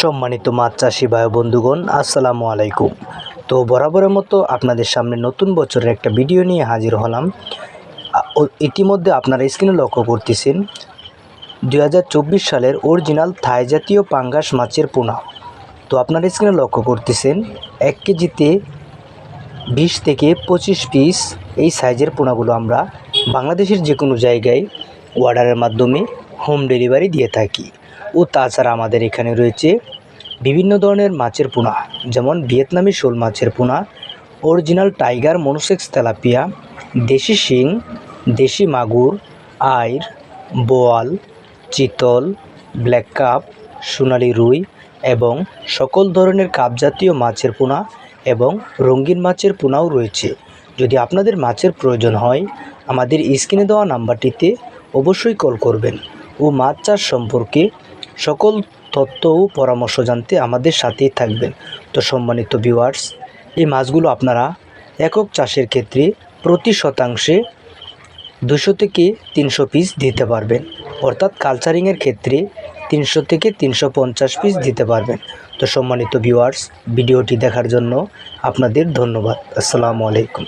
সম্মানিত মাছ চাষি ভাই বন্ধুগণ, আসসালামু আলাইকুম। তো বরাবরের মতো আপনাদের সামনে নতুন বছরের একটা ভিডিও নিয়ে হাজির হলাম। ইতিমধ্যে আপনারা স্ক্রিনে লক্ষ্য করতেছেন দু হাজার চব্বিশ সালের অরিজিনাল থাই জাতীয় পাঙ্গাস মাছের পোনা। তো আপনারা স্ক্রিনে লক্ষ্য করতেছেন, এক কেজিতে বিশ থেকে পঁচিশ পিস এই সাইজের পোনাগুলো আমরা বাংলাদেশের যে কোনো জায়গায় অর্ডারের মাধ্যমে হোম ডেলিভারি দিয়ে থাকি। ও তাছাড়া আমাদের এখানে রয়েছে বিভিন্ন ধরনের মাছের পোনা, যেমন ভিয়েতনামি শোল মাছের পোনা, অরিজিনাল টাইগার মনোসেক্স তেলাপিয়া, দেশি শিং, দেশি মাগুর, আইর, বোয়াল, চিতল, ব্ল্যাক কাপ, সোনালি রুই এবং সকল ধরনের কাপ জাতীয় মাছের পোনা এবং রঙিন মাছের পোনাও রয়েছে। যদি আপনাদের মাছের প্রয়োজন হয়, আমাদের স্ক্রিনে দেওয়া নাম্বারটিতে অবশ্যই কল করবেন ও মাছ চাষ সম্পর্কে সকল তথ্য ও পরামর্শ জানতে আমাদের সাথেই থাকবেন। তো সম্মানিত ভিউয়ার্স এই মাছগুলো আপনারা একক চাষের ক্ষেত্রে প্রতি শতাংশে দুশো থেকে তিনশো পিস দিতে পারবেন। অর্থাৎ কালচারিংয়ের ক্ষেত্রে তিনশো থেকে তিনশো পঞ্চাশ পিস দিতে পারবেন। তো সম্মানিত ভিউয়ার্স ভিডিওটি দেখার জন্য আপনাদের ধন্যবাদ। আসসালামু আলাইকুম।